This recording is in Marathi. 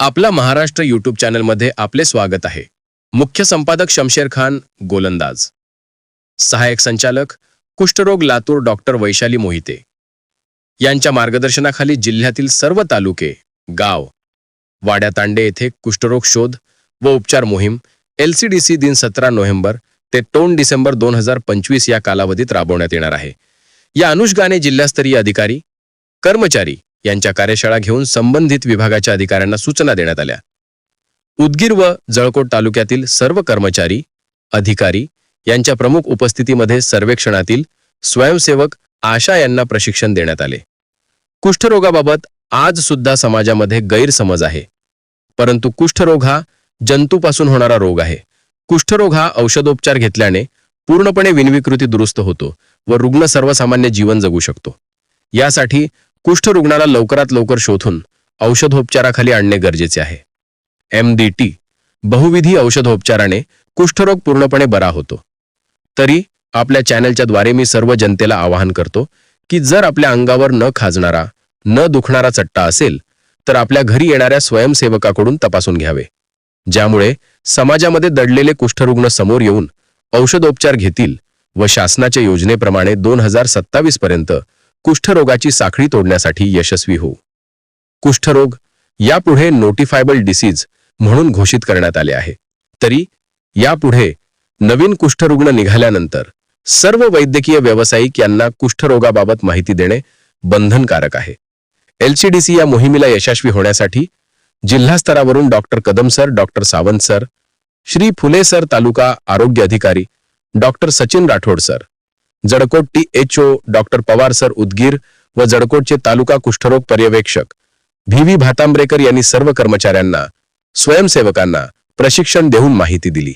आपला महाराष्ट्र यूट्यूब चॅनलमध्ये आपले स्वागत आहे. मुख्य संपादक शमशेर खान गोलंदाज. सहाय्यक संचालक कुष्ठरोग लातूर डॉक्टर वैशाली मोहिते. यांच्या मार्गदर्शनाखाली जिल्ह्यातील सर्व तालुके गाव वाड्या तांडे येथे कुष्ठरोग शोध व उपचार मोहीम एलसीडीसी दिन सतरा नोव्हेंबर ते दोन डिसेंबर दोन हजार पंचवीस या कालावधीत राबवण्यात येणार आहे. या अनुषगाने जिल्हास्तरीय अधिकारी कर्मचारी यांच्या कार्यशाळा घेऊन संबंधित विभागाच्या अधिकाऱ्यांना सूचना देण्यात आल्या. उदगीर व जळकोट तालुक्यातील सर्व कर्मचारी अधिकारी यांच्या प्रमुख उपस्थितीमध्ये सर्वेक्षणातील स्वयंसेवक आशा यांना प्रशिक्षण देण्यात आले. कुष्ठरोगाबाबत आज सुद्धा समाजामध्ये गैरसमज आहे. परंतु कुष्ठरोग हा जंतूपासून होणारा रोग आहे. कुष्ठरोग हा औषधोपचार घेतल्याने पूर्णपणे विनविकृती दुरुस्त होतो व रुग्ण सर्वसामान्य जीवन जगू शकतो. यासाठी कुष्ठरुग्णाला लवकरात लवकर शोधून औषधोपचाराखाली आणणे गरजेचे आहे. एम डी टी बहुविधी औषधोपचाराने कुष्ठरोग पूर्णपणे बरा होतो. तरी आपल्या चॅनलच्या द्वारे मी सर्व जनतेला आवाहन करतो की जर आपल्या अंगावर न खाजणारा न दुखणारा चट्टा असेल तर आपल्या घरी येणाऱ्या स्वयंसेवकाकडून तपासून घ्यावे. ज्यामुळे समाजामध्ये दडलेले कुष्ठरुग्ण समोर येऊन औषधोपचार घेतील व शासनाच्या योजनेप्रमाणे दोन हजार सत्तावीस पर्यंत कुष्ठरोगाची साखळी तोडण्यासाठी यशस्वी होऊ. कुष्ठरोग यापुढे नोटिफायबल डिसीज म्हणून घोषित करण्यात आले आहे. तरी यापुढे नवीन कुष्ठरुग्ण निघाल्यानंतर सर्व वैद्यकीय व्यावसायिक यांना कुष्ठरोगाबाबत माहिती देणे बंधनकारक आहे. एलसीडीसी या मोहिमेला यशस्वी होण्यासाठी जिल्हा स्तरावरून doctor Kadam sir doctor Sawant sir Shri Phule sir taluka आरोग्य अधिकारी doctor Sachin Rathod sir Jadkot T H O doctor Pawar sir Udgir व जडकोटचे तालुका कुष्ठरोग पर्यवेक्षक व्ही व्ही भातांब्रेकर यांनी सर्व कर्मचाऱ्यांना स्वयंसेवकांना प्रशिक्षण देऊन माहिती दिली.